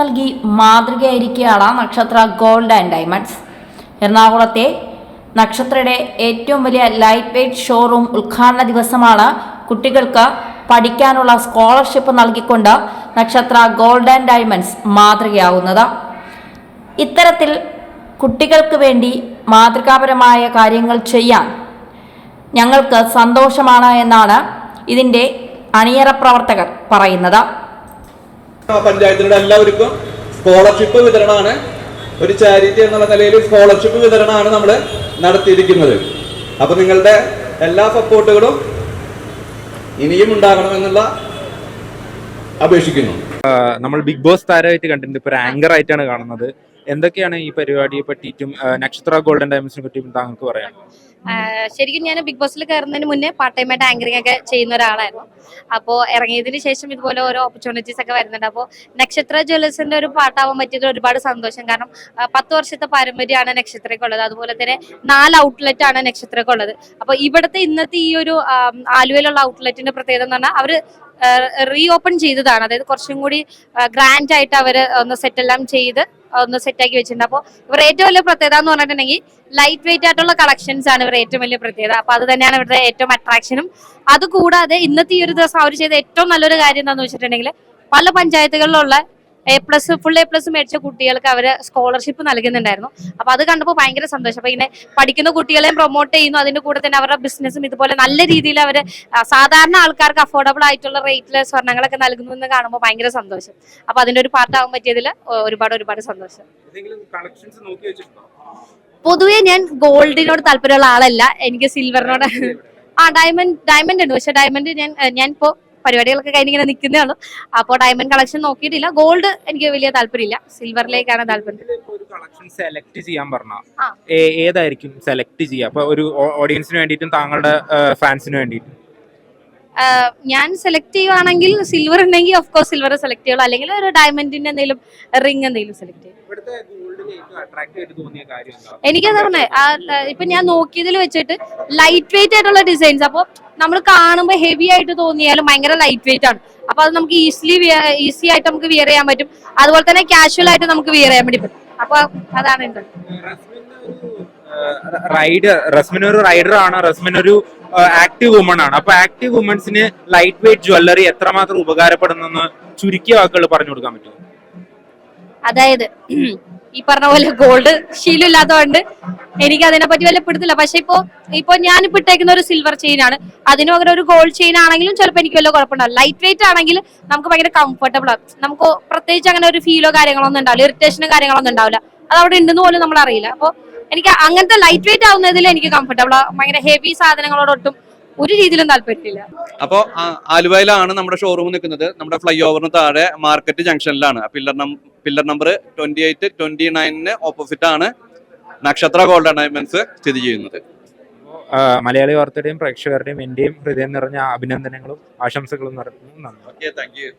നൽകി മാതൃകയായിരിക്കുകയാണ് നക്ഷത്ര gold and diamonds. എറണാകുളത്തെ നക്ഷത്രയുടെ ഏറ്റവും വലിയ ലൈറ്റ് വെയ്റ്റ് ഷോറൂം ഉദ്ഘാടന ദിവസമാണ് കുട്ടികൾക്ക് പഠിക്കാനുള്ള സ്കോളർഷിപ്പ് നൽകിക്കൊണ്ട് നക്ഷത്ര ഗോൾഡ് ആൻഡ് ഡയമണ്ട്സ് മാതൃകയാവുന്നത്. ഇത്തരത്തിൽ കുട്ടികൾക്ക് വേണ്ടി മാതൃകാപരമായ കാര്യങ്ങൾ ചെയ്യാൻ ഞങ്ങൾക്ക് സന്തോഷമാണ് എന്നാണ് ഇതിന്റെ അണിയറ പ്രവർത്തകർ പറയുന്നത്. പഞ്ചായത്തിലുള്ള എല്ലാവർക്കും സ്കോളർഷിപ്പ് വിതരണമാണ്. ഒരു ചാരിറ്റി എന്നുള്ള നിലയിൽ സ്കോളർഷിപ്പ് വിതരണമാണ് നമ്മൾ നടത്തിയിരിക്കുന്നത്. അപ്പൊ നിങ്ങളുടെ എല്ലാ സപ്പോർട്ടുകളും ഇനിയും ഉണ്ടാകണമെന്നുള്ള അപേക്ഷിക്കുന്നു. നമ്മൾ ബിഗ് ബോസ് താരമായിട്ട് കണ്ടിട്ടുണ്ട്. ഇപ്പൊ ആങ്കർ ആയിട്ടാണ് കാണുന്നത്. എന്തൊക്കെയാണ് ഈ പരിപാടിയെ പറ്റിയിട്ടും നക്ഷത്ര ഗോൾഡൻ ഡയമണ്ട്സിനെ പറ്റിയും താങ്കൾക്ക് പറയാം ആഹ് ശരിക്കും ഞാൻ ബിഗ് ബോസിൽ കയറുന്നതിന് മുന്നേ പാർട്ട് ടൈമായിട്ട് ആങ്കറിംഗ് ഒക്കെ ചെയ്യുന്ന ഒരാളായിരുന്നു. അപ്പോൾ ഇറങ്ങിയതിന് ശേഷം ഇതുപോലെ ഓരോ ഓപ്പർച്യൂണിറ്റീസ് ഒക്കെ വരുന്നുണ്ട്. അപ്പോൾ നക്ഷത്ര ജ്വല്ലേഴ്സിന്റെ ഒരു പാട്ടാവാൻ പറ്റിയത് ഒരുപാട് സന്തോഷം. കാരണം പത്ത് വർഷത്തെ പാരമ്പര്യമാണ് നക്ഷത്രയ്ക്കുള്ളത്. അതുപോലെ തന്നെ നാല് ഔട്ട്ലെറ്റ് ആണ് നക്ഷത്രയ്ക്കുള്ളത്. അപ്പോൾ ഇവിടുത്തെ ഇന്നത്തെ ഈ ഒരു ആലുവയിലുള്ള ഔട്ട്ലെറ്റിന്റെ പ്രത്യേകത എന്ന് പറഞ്ഞാൽ അവർ റീ ഓപ്പൺ ചെയ്തതാണ്. അതായത് കുറച്ചും കൂടി ഗ്രാൻഡ് ആയിട്ട് അവർ ഒന്ന് സെറ്റ് എല്ലാം ചെയ്ത് ഒന്ന് സെറ്റ് ആക്കി വെച്ചിട്ടുണ്ട്. അപ്പോൾ ഇവർ ഏറ്റവും വലിയ പ്രത്യേകത എന്ന് പറഞ്ഞിട്ടുണ്ടെങ്കിൽ ലൈറ്റ് വെയിറ്റ് ആയിട്ടുള്ള കളക്ഷൻസ് ആണ് ഇവരുടെ ഏറ്റവും വലിയ പ്രത്യേകത. അപ്പൊ അത് തന്നെയാണ് ഇവരുടെ ഏറ്റവും അട്രാക്ഷനും അതുകൂടാതെ ഇന്നത്തെ ഈ ഒരു ദിവസം അവർ ചെയ്ത ഏറ്റവും നല്ലൊരു കാര്യം എന്താണെന്ന് വെച്ചിട്ടുണ്ടെങ്കിൽ പല പഞ്ചായത്തുകളിലുള്ള A plus full A plus മേടിച്ച കുട്ടികൾക്ക് അവർ സ്കോളർഷിപ്പ് നൽകുന്നുണ്ടായിരുന്നു. അപ്പൊ അത് കണ്ടപ്പോൾ ഭയങ്കര സന്തോഷം. അപ്പൊ ഇങ്ങനെ പഠിക്കുന്ന കുട്ടികളെയും പ്രൊമോട്ട് ചെയ്യുന്നു. അതിന്റെ കൂടെ തന്നെ അവരുടെ ബിസിനസ്സും ഇതുപോലെ നല്ല രീതിയിൽ അവർ സാധാരണ ആൾക്കാർക്ക് അഫോർഡബിൾ ആയിട്ടുള്ള റേറ്റിൽ സ്വർണങ്ങളൊക്കെ നൽകുന്നു എന്ന് കാണുമ്പോൾ ഭയങ്കര സന്തോഷം. അപ്പൊ അതിന്റെ ഒരു പാർട്ടാവാൻ പറ്റിയതിൽ ഒരുപാട് ഒരുപാട് സന്തോഷം. പൊതുവെ ഞാൻ ഗോൾഡിനോട് താല്പര്യമുള്ള ആളല്ല. എനിക്ക് സിൽവറിനോട് ആ ഡയമണ്ട് ഡയമണ്ട് ഉണ്ട്. പക്ഷെ ഡയമണ്ട് ഞാൻ ഞാൻ ഇപ്പോ പരിപാടികളൊക്കെ കഴിഞ്ഞ് ഇങ്ങനെ നിൽക്കുന്നേ ഉള്ളൂ. അപ്പോൾ ഡയമണ്ട് കളക്ഷൻ നോക്കിയിട്ടില്ല. ഗോൾഡ് എനിക്ക് വലിയ താല്പര്യമില്ല. സിൽവറിലേക്കാണ് താല്പര്യം. ഒരു കളക്ഷൻ സെലക്ട് ചെയ്യാൻ പറഞ്ഞാൽ ഏതായിരിക്കും സെലക്ട് ചെയ്യുക? അപ്പൊ ഒരു ഓഡിയൻസിന് വേണ്ടിയിട്ടും താങ്കളുടെ ഫാൻസിന് വേണ്ടിയിട്ടും. ഞാൻ സെലക്ട് ചെയ്യുവാണെങ്കിൽ സിൽവർ ഉണ്ടെങ്കിൽ ഓഫ് കോഴ്സ് സിൽവർ സെലക്ട് ചെയ്യുള്ളൂ. അല്ലെങ്കിൽ ഒരു ഡയമണ്ടിന്റെ എന്തെങ്കിലും റിംഗ് എന്തെങ്കിലും സെലക്ട് ചെയ്യും. എന്താ? എനിക്കത് പറഞ്ഞത് ഇപ്പൊ ഞാൻ നോക്കിയതിൽ വെച്ചിട്ട് ലൈറ്റ് വെയിറ്റ് ആയിട്ടുള്ള ഡിസൈൻസ് അപ്പോൾ നമ്മൾ കാണുമ്പോൾ ഹെവി ആയിട്ട് തോന്നിയാലും ഭയങ്കര ലൈറ്റ് വെയിറ്റ് ആണ്. അപ്പൊ അത് നമുക്ക് ഈസിലി ഈസി ആയിട്ട് നമുക്ക് വിയർ ചെയ്യാൻ പറ്റും. അതുപോലെ തന്നെ കാഷ്വൽ ആയിട്ട് നമുക്ക് വിയർ ചെയ്യാൻ വേണ്ടി പറ്റും. അപ്പൊ അതാണ് ഉണ്ട് റൈഡർ റസ്മിൻ ഒരു റൈഡർ ആണ്. റസ്മിൻ ഒരു ആക്റ്റീവ് വുമൺ ആണ്. അപ്പൊ ആക്റ്റീവ് വുമൺസിന് ലൈറ്റ് വെയിറ്റ് ജ്വല്ലറി എത്രമാത്രം ഉപകാരപ്പെടുന്നെന്ന് ചുരുക്കിയ വാക്കുകൾ പറഞ്ഞു കൊടുക്കാൻ പറ്റും അതായത് ഈ പറഞ്ഞ പോലെ ഗോൾഡ് ശീലമില്ലാത്തതുകൊണ്ട് എനിക്ക് അതിനെ പറ്റി വല്ല പിടുത്തില്ല പക്ഷെ ഇപ്പോ ഇപ്പൊ ഞാനിപ്പോ ഇട്ടേക്കുന്ന ഒരു സിൽവർ ചെയിൻ ആണ്. അതിന് പകരം ഒരു ഗോൾഡ് ചെയിൻ ആണെങ്കിലും ചിലപ്പോൾ എനിക്ക് വല്ല കുഴപ്പമുണ്ടാവും ലൈറ്റ് വെയിറ്റ് ആണെങ്കിൽ നമുക്ക് ഭയങ്കര കംഫർട്ടബിൾ ആണ്. നമുക്ക് പ്രത്യേകിച്ച് അങ്ങനെ ഒരു ഫീലോ കാര്യങ്ങളോ ഒന്നും ഉണ്ടാവില്ല. ഇറിറ്റേഷനോ കാര്യങ്ങളൊന്നും ഉണ്ടാവില്ല. അത് അവിടെ ഉണ്ടെന്ന് പോലും നമ്മൾ അറിയില്ല അപ്പോൾ എനിക്ക് അങ്ങനത്തെ ലൈറ്റ് വെയിറ്റ് ആവുന്നതിൽ എനിക്ക് കംഫർട്ടബിൾ ഭയങ്കര ഹെവി സാധനങ്ങളോടൊട്ടും ഒരു രീതിയിലും താല്പര്യമില്ല. അപ്പൊ ആലുവയിലാണ് നമ്മുടെ ഷോറൂം നിൽക്കുന്നത്. നമ്മുടെ ഫ്ലൈ ഓവറിന് താഴെ market ജംഗ്ഷനിലാണ് pillar pillar number twenty eight twenty നയനിന് opposite ആണ് നക്ഷത്ര ഗോൾഡ് ഡയമണ്ട്സ് സ്ഥിതി ചെയ്യുന്നത്. മലയാളി വാർത്തയുടെയും പ്രേക്ഷകരുടെയും എന്റെയും ഹൃദയം നിറഞ്ഞ അഭിനന്ദനങ്ങളും ആശംസകളും നടത്തുന്നു നന്ദി. Thank you